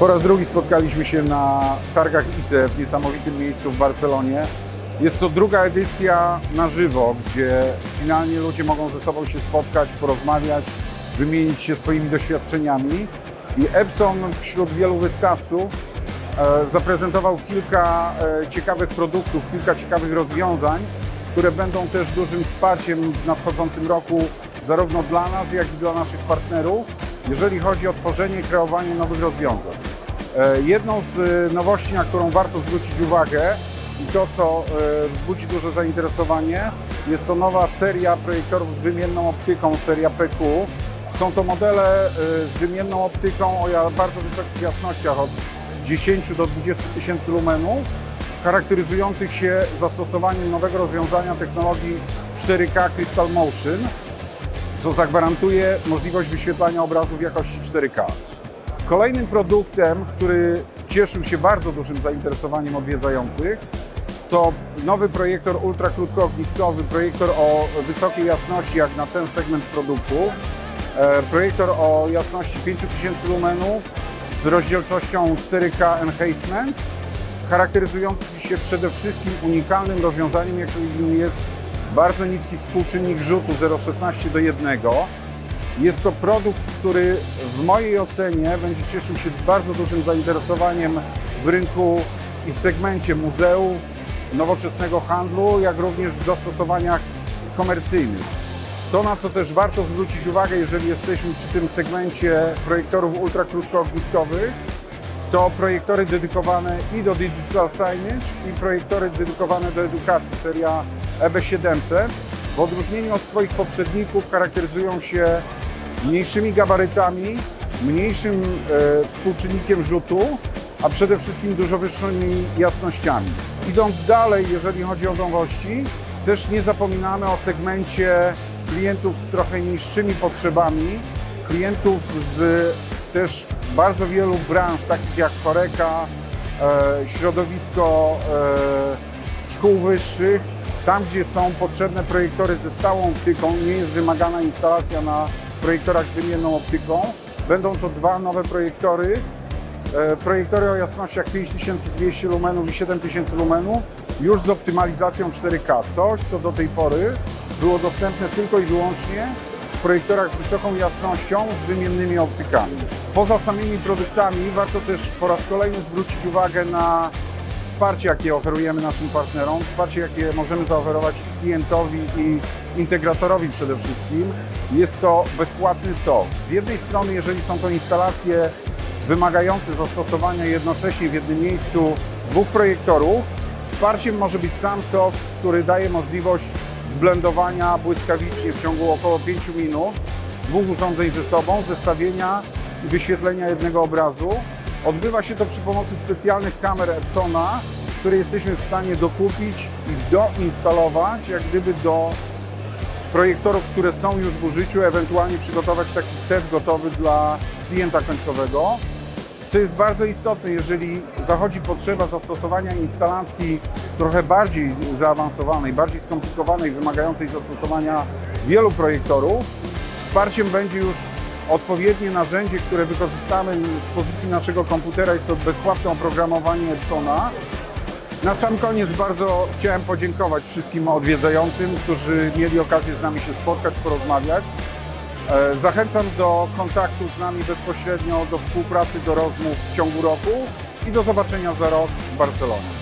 Po raz drugi spotkaliśmy się na targach ISE w niesamowitym miejscu w Barcelonie. Jest to druga edycja na żywo, gdzie finalnie ludzie mogą ze sobą się spotkać, porozmawiać, wymienić się swoimi doświadczeniami. I Epson wśród wielu wystawców e, zaprezentował kilka e, ciekawych produktów, kilka ciekawych rozwiązań, które będą też dużym wsparciem w nadchodzącym roku zarówno dla nas, jak i dla naszych partnerów, jeżeli chodzi o tworzenie i kreowanie nowych rozwiązań. E, Jedną z e, nowości, na którą warto zwrócić uwagę i to, co e, wzbudzi duże zainteresowanie, jest to nowa seria projektorów z wymienną optyką, seria PQ. Są to modele z wymienną optyką o bardzo wysokich jasnościach od 10 do 20 tysięcy lumenów, charakteryzujących się zastosowaniem nowego rozwiązania technologii 4K Crystal Motion, co zagwarantuje możliwość wyświetlania obrazu w jakości 4K. Kolejnym produktem, który cieszył się bardzo dużym zainteresowaniem odwiedzających, to nowy projektor ultrakrótkoogniskowy, projektor o wysokiej jasności jak na ten segment produktu. E, Projektor o jasności 5000 lumenów z rozdzielczością 4K Enhancement, charakteryzujący się przede wszystkim unikalnym rozwiązaniem, jakim jest bardzo niski współczynnik rzutu 0,16 do 1. Jest to produkt, który w mojej ocenie będzie cieszył się bardzo dużym zainteresowaniem w rynku i w segmencie muzeów, nowoczesnego handlu, jak również w zastosowaniach komercyjnych. To, na co też warto zwrócić uwagę, jeżeli jesteśmy przy tym segmencie projektorów ultrakrótkoogniskowych, to projektory dedykowane i do digital signage i projektory dedykowane do edukacji, seria EB700. W odróżnieniu od swoich poprzedników charakteryzują się mniejszymi gabarytami, mniejszym e, współczynnikiem rzutu, a przede wszystkim dużo wyższymi jasnościami. Idąc dalej, jeżeli chodzi o nowości, też nie zapominamy o segmencie klientów z trochę niższymi potrzebami, klientów z też bardzo wielu branż, takich jak Choreka, e, środowisko e, szkół wyższych, tam gdzie są potrzebne projektory ze stałą optyką, nie jest wymagana instalacja na projektorach z wymienną optyką. Będą to dwa nowe projektory, e, projektory o jasnościach 5200 lumenów i 7000 lumenów, już z optymalizacją 4K. Coś, co do tej pory było dostępne tylko i wyłącznie w projektorach z wysoką jasnością, z wymiennymi optykami. Poza samymi produktami warto też po raz kolejny zwrócić uwagę na wsparcie, jakie oferujemy naszym partnerom, wsparcie, jakie możemy zaoferować klientowi i integratorowi przede wszystkim. Jest to bezpłatny soft. Z jednej strony, jeżeli są to instalacje wymagające zastosowania jednocześnie w jednym miejscu dwóch projektorów, wsparciem może być sam soft, który daje możliwość zblendowania błyskawicznie w ciągu około 5 minut dwóch urządzeń ze sobą, zestawienia i wyświetlenia jednego obrazu. Odbywa się to przy pomocy specjalnych kamer Epsona, które jesteśmy w stanie dokupić i doinstalować, jak gdyby do projektorów, które są już w użyciu, ewentualnie przygotować taki set gotowy dla klienta końcowego. Co jest bardzo istotne, jeżeli zachodzi potrzeba zastosowania instalacji trochę bardziej zaawansowanej, bardziej skomplikowanej, wymagającej zastosowania wielu projektorów, wsparciem będzie już odpowiednie narzędzie, które wykorzystamy z pozycji naszego komputera. Jest to bezpłatne oprogramowanie Epsona. Na sam koniec bardzo chciałem podziękować wszystkim odwiedzającym, którzy mieli okazję z nami się spotkać, porozmawiać. E, Zachęcam do kontaktu z nami bezpośrednio, do współpracy, do rozmów w ciągu roku i do zobaczenia za rok w Barcelonie.